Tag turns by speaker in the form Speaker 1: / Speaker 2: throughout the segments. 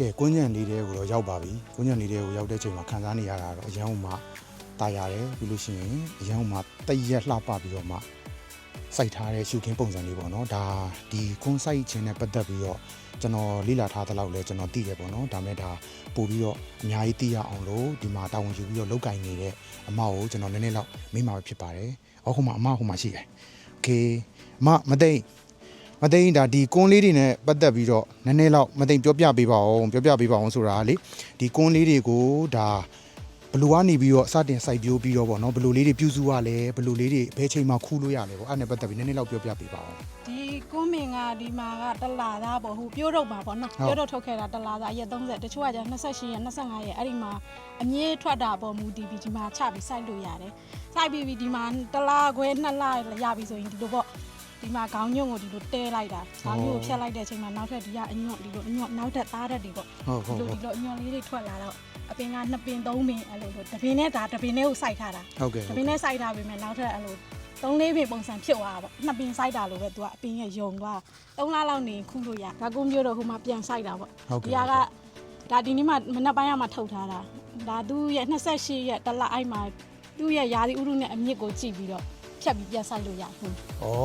Speaker 1: ကဲကွင်းညံလေးတွေကိုတော့ရောက်ပါပြီကွင်းညံလေးတွေကိုရောက်တဲ့ချိန်မှာခံစားနေရတာတော့အရန်ဟိုမှာတာရတယ်ပြီးလို့ရှိရင်အရန်ဟိုမှာတရက်လှပပြီးတော့မှစိုက်ထားတဲ့ရှုခင်းပုံစံလေးပေါ့နော်ဒါဒီကွန်စိုက်ခြင်းနဲ့ပတ်သက်ပြီးတော့ကျွန်တော်လေ့လာထားသလောက်လဲကျွန်တော်သိတယ်ပေါ့နော်ဒါမဲ့ဒါပို့ပြီးတော့အများကြီးသိရအောင်လို့ဒီမှာတာဝန်ယူပြီးတော့လောက်ကင်နေတဲ့အမကိုကျွန်တော်နည်းနည်းတော့မေးမှာပဲဖြစ်ပါတယ်အော်ဟိုမှာအမဟိုမှာရှိတယ်โอเคအမမသိ မသိရင်ဒါဒီကွန်းလေးတွေနဲ့ပတ်သက်ပြီးတော့နည်းနည်းတော့မသိပြောပြပေးပါအောင်ပြောပြပေးပါအောင်ဆိုတာလေဒီကွန်းလေးတွေကိုဒါဘလူကနေပြီးတော့စတင်စိုက်ပျိုးပြီးတော့ဗောနော်ဘလူလေးတွေပြုစုရလဲဘလူလေးတွေဘယ်ချိန်မှခူးလို့ရလဲဗောအဲ့ဒါနဲ့ပတ်သက်ပြီးနည်းနည်းတော့ပြောပြပေးပါအောင်
Speaker 2: ဒီကွန်းမင်ကဒီမှာကတလာသားပေါ့ဟိုပြိုးတော့ပါပေါ့နော်
Speaker 1: ဟုတ်
Speaker 2: ပြိုးတော့ထုတ်ခဲ့တာတလာသားရက်30တချို့ကじ28ရက်25ရက်အဲ့ဒီမှာအမြင့်ထွက်တာပေါ့မူဒီပြီးဒီမှာချပြီးစိုက်လို့ရတယ်စိုက်ပြီးပြီးဒီမှာတလာခွဲနှစ်လရပြီဆိုရင်ဒီလိုပေါ့ ဒီမှာခေါင်းညွန့်ကိုဒီလိုတဲလိုက်တာခေါင်းညွန့်ကိုဖြတ်လိုက်တဲ့အချိန်မှာနောက်ထပ်ဒီကအညွန့်ဒီလိုအညွန့်နောက်ထပ်သားတက်ဒီပေါ့
Speaker 1: ဟုတ်ဟုတ်
Speaker 2: ဒီ
Speaker 1: ဟုတ်
Speaker 2: လိုဒီလိုအညွန့်လေးတွေထွက်လာတော့အပင်ကနှစ်ပင်သုံးပင်အဲ့လိုဆိုတပင်နဲ့ဒါတပင်နဲ့ကိုစိုက်ထားတာ
Speaker 1: ဟုတ်ကဲ့
Speaker 2: တ
Speaker 1: ဟုတ်
Speaker 2: ပင်း
Speaker 1: ကဲ့
Speaker 2: နဲ့စိုက်ထားပြီမဲ့နောက်ထပ်အဲ့လိုသုံးလေးပင်ပုံစံဖြစ်သွားတာပေါ့နှစ်ပင်စိုက်တာလို့ပဲသူကအပင်ရဲ့ယုံသွားသုံးလလောက်နေခုလို့ရဒါကုန်းမျိုးတော့ဟိုမှာပြန်စိုက်တာပေါ့
Speaker 1: ဟုတ်
Speaker 2: ဒီ
Speaker 1: ကဲ့
Speaker 2: ကဒါဒီနေ့မှမနက်ပိုင်းကမှထုတ်ထားတာဒါသူရဲ့28ရက်တစ်လအိုက်မှာသူ့ရဲ့ယာဒီဥရုနဲ့အမြင့်ကိုကြည့်ပြီးတော့ ဖြတ်ပြီးပြန်ဆိုင်လို့ရတယ်။
Speaker 1: ဩ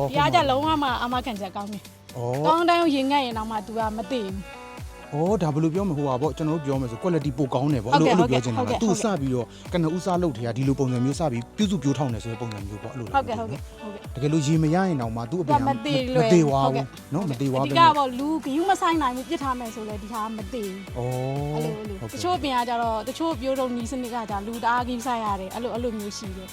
Speaker 1: ။
Speaker 2: ဒီအားကြလုံးဝမှအာမခံချက်ကောင်းတယ်။
Speaker 1: ဩ။
Speaker 2: ကောင်းတိုင်းရေငတ်ရင်တော့မှ तू ကမသိဘူး။
Speaker 1: ဩဒါဘယ်လိုပြောမလဲဟိုပါဗောကျွန်တော်တို့ပြောမယ်ဆို quality ပိုကောင်းတယ်ဗော
Speaker 2: အဲ့လို
Speaker 1: အဲ့ဟု
Speaker 2: တ်
Speaker 1: လို
Speaker 2: ကဲ့
Speaker 1: ပြောချင်တာ
Speaker 2: ဟုတ်ကဲ့
Speaker 1: ကသူ့
Speaker 2: ဟုတ်
Speaker 1: စကဲ့ ပြီးတော့ကနဦးစားလုပ်ထရဒီလိုပုံစံမျိုးစပြီးပြုစုပြိုးထောင်တယ်ဆိုတဲ့ပုံစံမျိုးဗောအဲ့လို
Speaker 2: ဟုတ်ကဲ့ဟုတ်ကဲ့ဟုတ်ကဲ့
Speaker 1: တကယ်လို့ရေမရရင်တောင်မှသူ့အပြင်
Speaker 2: မသေးလွယ်
Speaker 1: သေးဝါ
Speaker 2: ဟုတ်
Speaker 1: ဘူးကဲ့ နော်မသေးဝါ
Speaker 2: အဓိပဲဩကပေါ့လူဂယုမဆိုင်နိုင်ဘူးပြစ်ထားမယ်ဆိုလဲဒီဟာမသိဘူး အဲ့လိုအဲ့လိုတချို့အပြင်ကကြတော့တချို့ပြိုးတုံနီးစနစ်ကကြလူတအားကြီးဆိုင်ရတယ်အဲ့လိုအဲ့လိုမျိုးရှိတယ်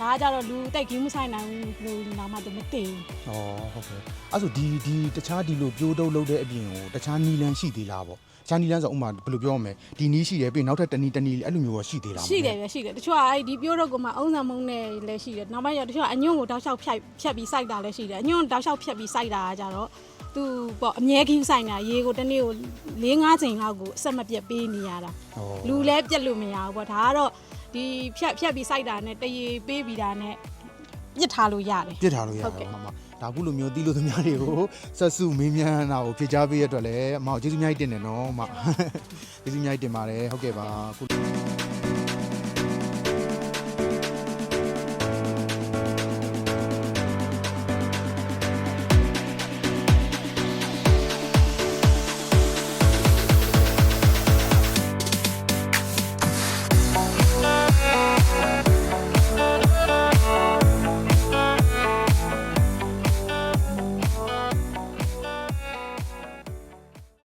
Speaker 2: ဒါကကြတော့လူတက်ကြီးမဆိုင်နိုင်ဘူးလို့တော့မှသူမသိဘူး
Speaker 1: ဩဟုတ်ကဲ့အဲ့ဆိုဒီဒီတခြားဒီလိုပြိုးတုပ်လုပ်တဲ့အပြင်ကိုတခြားနီလန်းရှိသေးလားဗောတခြားနီလန်းဆိုဥမာဘယ်လိုပြောရမလဲဒီနီးရှိတယ်ပြီးရင်နောက်ထပ်တနီးတနီးအဲ့လိုမျိုးရောရှိသေးလား
Speaker 2: ရှိတယ်ပဲရှိတယ်တချို့ကအဲ့ဒီပြိုးတော့ကမှအုံးစံမုံနဲ့လည်းရှိတယ်နောက်ပိုင်းကျတချို့ကအညွန့်ကိုတောက်လျှောက်ဖြတ်ဖြတ်ပြီးစိုက်တာလည်းရှိတယ်အညွန့်တောက်လျှောက်ဖြတ်ပြီးစိုက်တာကကြတော့သူပေါ့အမြဲကြီးဆိုင်တာရေကိုတစ်နေ့ကို၄၅ချိန်လောက်ကိုအဆက်မပြတ်ပေးနေရတာ
Speaker 1: ဩ
Speaker 2: လူလည်းပြက်လို့မရဘူးပေါ့ဒါကတော့ ဒီဖြတ်ဖြတ်ပြီးစိုက်တာနဲ့တရေပေးပြီးတာနဲ့ပြစ်ထားလို့ရတယ်
Speaker 1: ပြစ်ထားလို့ရ
Speaker 2: ဟုတ်
Speaker 1: တ
Speaker 2: ကဲ့
Speaker 1: ယ်မမဒါခုလိုမျိုးတီးလို့သမျှတွေကိုဆက်စုမေးမြန်းတာကိုဖြေချပေးရတဲ့အတွက်လည်းအမောက်ကျေးဇူးအများကြီးတင်တယ်နော်မကျေးဇူးအများကြီးတင်ပါတယ်ဟုတ်ကဲ့ပါခု